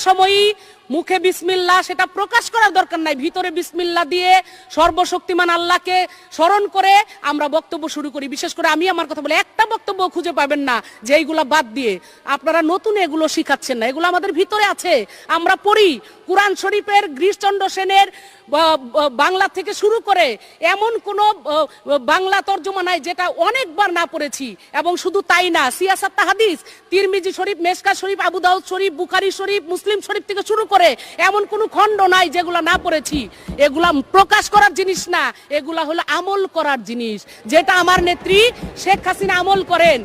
সময়ই মুখে বিসমিল্লা সেটা প্রকাশ করার দরকার নাই। ভিতরে বিসমিল্লা দিয়ে সর্বশক্তিমান আল্লাহকে স্মরণ করে আমরা বক্তব্য শুরু করি। বিশেষ করে আমি আমার কথা বলে একটা বক্তব্য খুঁজে পাবেন না যে এইগুলা বাদ দিয়ে। আপনারা নতুন এগুলো শিখাচ্ছেন না। এগুলো আমাদের ভিতরে আছে। আমরা পড়ি কোরআন শরীফের গ্রীশচন্দ্র সেনের বাংলা থেকে শুরু করে এমন কোনো বাংলা তর্জমা নাই যেটা অনেকবার না পড়েছি এবং শুধু তাই না, সিয়াসাত হাদিস তিরমিজি শরীফ মেসকা শরীফ, আবু দাউদ শরীফ, বুখারি শরীফ, মুসলিম শরীফ থেকে শুরু করে এমন কোনো খণ্ড নাই যেগুলা না পড়েছি। এগুলা প্রকাশ করার জিনিস না, এগুলা হলো আমল করার জিনিস। যেটা আমার নেত্রী শেখ হাসিনা আমল করেন।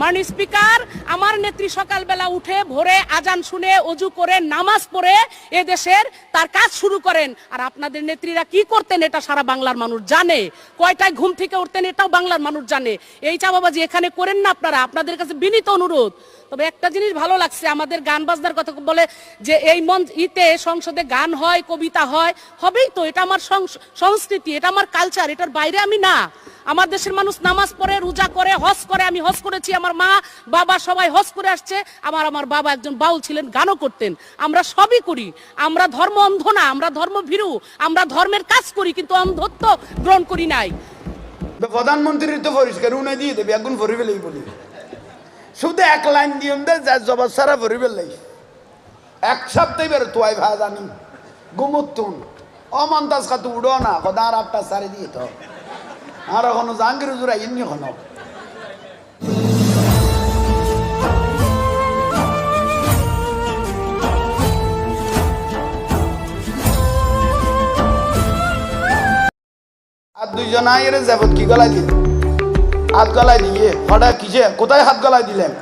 মাননীয় স্পিকার, আমার নেত্রী সকালবেলা উঠে ভোরে আজান শুনে অজু করে নামাজ পড়ে এ দেশের তার কাজ শুরু করেন। আর আপনাদের নেত্রীরা কি করতেন এটা সারা বাংলার মানুষ জানে। কয়টায় ঘুম থেকে উঠতেন এটাও বাংলার মানুষ জানে। এই চাপাবাজি এখানে করেন না আপনারা। আপনাদের কাছে বিনীত অনুরোধ। তবে একটা জিনিস ভালো লাগছে, আমাদের গান বাজনার কথা বলে যে এই মঞ্চ ইতে সংসদে গান হয়, কবিতা হয়, হবেই তো, এটা আমার সংস্কৃতি, এটা আমার কালচার এটার বাইরে আমি না। আমার দেশের মানুষ নামাজ পড়ে, রোজা করে, হজ করে, আমি হজ করেছি, আমার মা, বাবা সবাই হজ করে আসছে আমার আমার বাবা একজন বাউল ছিলেন, গানও করতেন। আমরা সবই করি, আমরা ধর্ম অন্ধ না, আমরা ধর্ম ভীরু, আমরা ধর্মের কাজ করি, কিন্তু অন্ধত্ব গ্রহণ করি নাই। প্রধানমন্ত্রীর তো পরিষ্কার উনি দিয়ে দেবে? এখন ভরি ফেলেই বলি শুধু এক লাইন দিয়ম দে, যা জবাব সারা ভরি ফেললাই এক সপ্তাহ বের তোয়াই ভা জানি গুমুত্তুন অমন্তাজ খাতু উড়ো না খদা আর আপটা সারি দিয়ে তো। আর এখনও জাহাঙ্গীর হুজুরা ইন্নি এখনও। আর দুইজন আইয়ের যাবত কি গলায় দিল? হাত গলায় দিয়ে, হঠাৎ কিসে কোথায় হাত গলায় দিলেন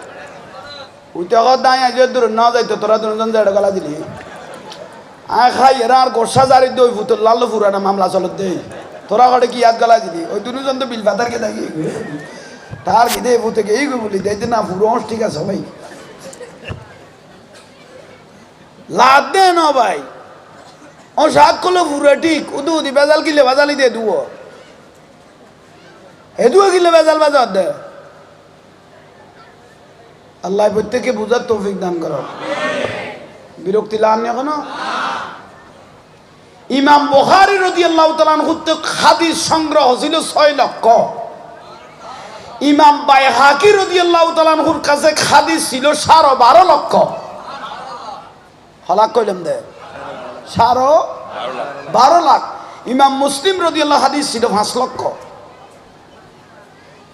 কথা দাঁড়িয়ে আজ দূর না যাইতো, তোরা দুজন দেড় গলা দিলি। আয় খাই, এরা আর গোসা জারি দই ফুতর লাল ফুরানা মামলা চলত দেই। তোরা ঘরে কি হাত গলায় দিলি? ওই দুজন তো বিল ফাতার কে? থাকি তার কি দে ফুতে এই বলি দেই, না ফুরো ঠিক আছে ভাই। লাদ দে না ভাই। ও সাত করল ফুরে ঠিক। উদু উদি বেজাল কিলে, বাজালি দে দুও এদুও কিলে বেজাল বাজার দে। আল্লাহ প্রত্যেকে বুঝার তৌফিক দান করো। বিরক্তি লান এখনও? ইমাম বখারি রদি আল্লাহ তালান হুত্তে খাদির সংগ্রহ ছিল ছয় লক্ষ। ইমাম বাই হাকি রদি আল্লাহ তালানহুর কাছে খাদিস ছিল সাড়ে বারো লক্ষ। হলাক কইলাম দে। সাড়ে বারো লাখ। ইমাম মুসলিম রদি আল্লাহ হাদিস ছিল পাঁচ লক্ষ।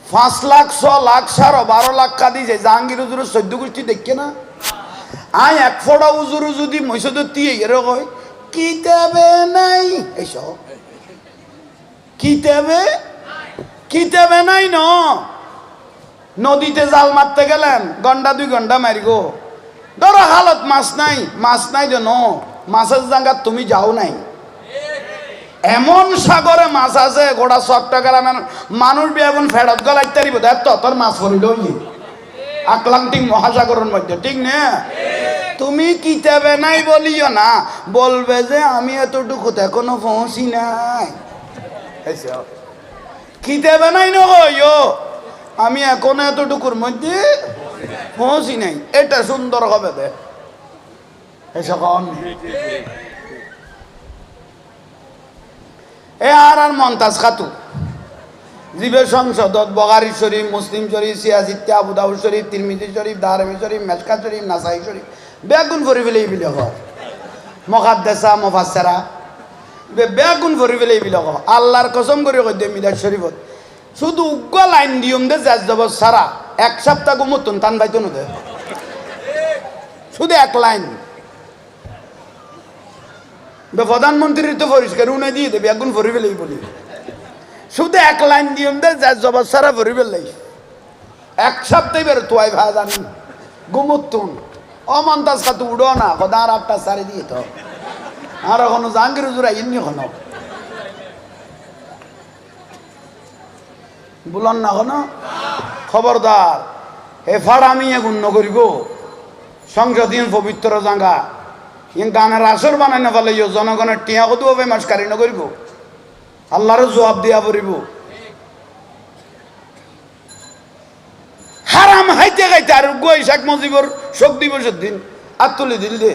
পাঁচ লাখ, ছ লাখ সারো বারো লাখ কাদি যে জাহাঙ্গীর উজুরের চোদ্দ গোষ্ঠী দেখে না? আই এক ফোড়া উজুরু যদি মৈসদ দিয়ে এর কয়, কিতাবে নাই? এইসব কিতাবে? কিতাবে নাই ন। নদীতে জাল মারতে গেলেন, ঘণ্টা দুই ঘণ্টা মারি গো ধরো হালত মাছ নাই মাছ নাই যে ন। মাছের জায়গা তুমি যাও নাই। এমন সাগরে মাছ আছে, গোটা চট্ট গ্রামের মানুষ বি এখন ফেরত গলাই তারিব দেখ তোর মাছ পড়িল আটলান্টিক মহাসাগরের মধ্যে, ঠিক না? তুমি কিতাবে নাই বলিও না, বলবে যে আমি এতটুকু এখনও পৌঁছি নাই। কিতাবে নাই নয় আমি এখনও এতটুকুর মধ্যে পৌঁছি নাই। এটা সুন্দর হবে দে। এসব এ আর আর মন্তাজ খাতু জীবের সংসদত বগারি শরীফ, মুসলিম শরীফ সিয়াসিত্যা আবুদাউদ শরীফ, তিরমিজি শরীফ, দারমি শরীফ মেসকা শরীফ, নাসাই শরীফ। বেগুন ভরি ফেলে বিলে হয় মকাদ্দেসা মফাসেরা বেগুন ভরি ফেলে বিলে হয় আল্লাহর কসম করে কই দে মিলাদ শরীফত। শুধু উগ্র লাইন দিয়ম দে যাজ যাব সারা। এক সপ্তাহ গুমতন টান পাইতো না দে। শুধু এক লাইন। প্রধানমন্ত্রীর তো পরিষ্কার উনি দিয়ে দেবে একগুণ ভরি ফেলেই বলি শুধু এক লাইন দিয়ম দে যা জবাব সারা ভরি ফেললাই এক সপ্তাহ বের তোয়াই ভা জানি গুমুত্তুন অমন্তাজ খাতু উড়ো না খদা আর আপটা সারি দিয়ে তো আর এখনও জাহাঙ্গীর হুজুরা ইন্নি এখনও বলন না এখনও খবরদার হে আমি এগুন নগরিব সংসদীয় পবিত্র জাঙ্গা ইন গানের আসর বানাই না পালে জনগণের টিয়া কত হবে, মাসকারি নকরিব আল্লাহরও জবাব দিয়া পড়িব। হারাম হাইতে খাইতে আর গুয়াই শেখ মুজিবর শোক দিবসের দিন আর তুলে দিল দে।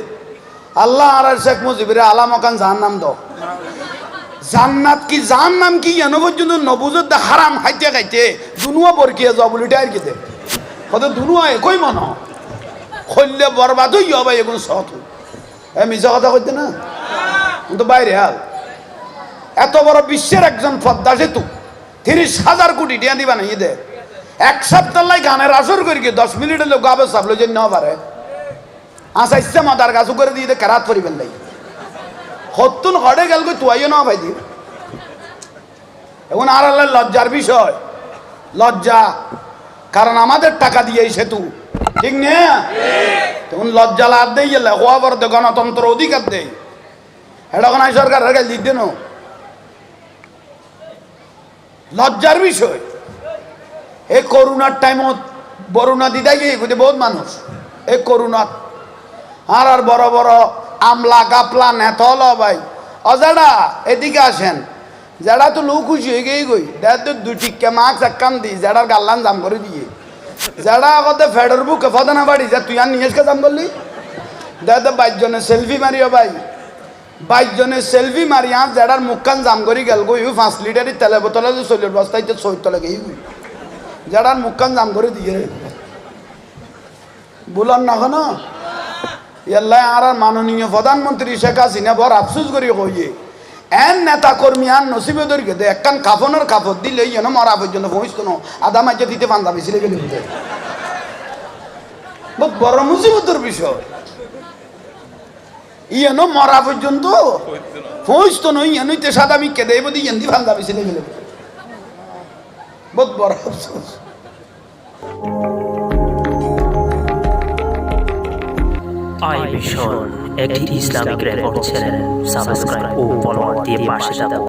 আল্লাহ আর শেখ মুজিবের আলাম ওখান জাহান নাম দাও। জান্নাত কি জাহান নাম কি এন পর্যন্ত নবুজত দা হারাম খাইতে খাইতে দুনুয়া বরকিয়ে যাও বলি টাইর কেতে কত দুনুয়া একই মন। খল্লে বরবাদ হই হবে, এগুলো সত এ মিশা কথা কইতে না? কিন্তু বাইরে হাল। এত বড় বিশ্বের একজন পদ্মা সেতু তিরিশ হাজার কোটি টিয়া দিবা না ঈদে। এক সপ্তাহ লাই গানের আসর করি কি দশ মিনিটের লোক গাবে সাবলো যে নেওয়া পারে। আসা ইচ্ছা মাদার গাছু করে দিয়ে কেরাত করিবেন লাই। হতুন হড়ে গেল কই তুয়াইও না ভাই দি। এখন আর আল্লাহ লজ্জার বিষয়। লজ্জা। কারণ আমাদের টাকা দিয়ে এই সেতু। ঠিক না? তখন লজ্জা লাভ দেই গেলে হওয়া বড় গণতন্ত্র অধিকার দেয় এটা কোনো সরকারের কাছে দিতে না। লজ্জার বিষয়। এই করোনার টাইমত বরুণা দিদাই গিয়ে বহুত মানুষ। এই করোনাত আর আর বড় বড় আমলা গাপলা নেতল ভাই। অজাডা এদিকে আসেন। যারা তো লোক খুশি হয়ে গিয়ে গই। দেখ তো দু টিক্কা মাস্ক একখান দি যারার গাল্লান জাম করে দিয়ে। যারা আগতে ফেডার বুকে ফদানা বাড়ি, যা তুই আর নিয়েছ জাম করলি তো বাইশ জনে সেলফি মারিও ভাই। বাইশ জনে সেলফি মারিয়া যারার মুখখান জাম করি গেল গই পাঁচ লিটারের তেলে বোতলে যে চলির বস্তাইতে সই তলে গেই যারার মুখখান জাম করে দিয়ে। বলার না কেন ইয়াল্লাই আর আর মাননীয় প্রধানমন্ত্রী শেখ হাসিনা, বড় আফসোস করি কইয়ে। এন নেতা কর্মী আর নসিবে ধরিকে দে, একখান কাফনের কাপড় দিলে যেন মরা পর্যন্ত পৌঁছত না। আধা মাঝে দিতে পাঞ্জাবি ছিলে গেলে বহুত বড় মুসিবতের বিষয়। ইয়েন মরা পর্যন্ত পৌঁছত নই ইয়েনইতে সাদা মিকে দেব দি ইয়েন দি পাঞ্জাবি ছিলে গেলে বহুত বড় আফসোস। আই মিশন একটি ইসলামিক রেকর্ড চ্যানেল সাবস্ক্রাইব ও ফলোয়ার দিয়ে পাশে থাকুন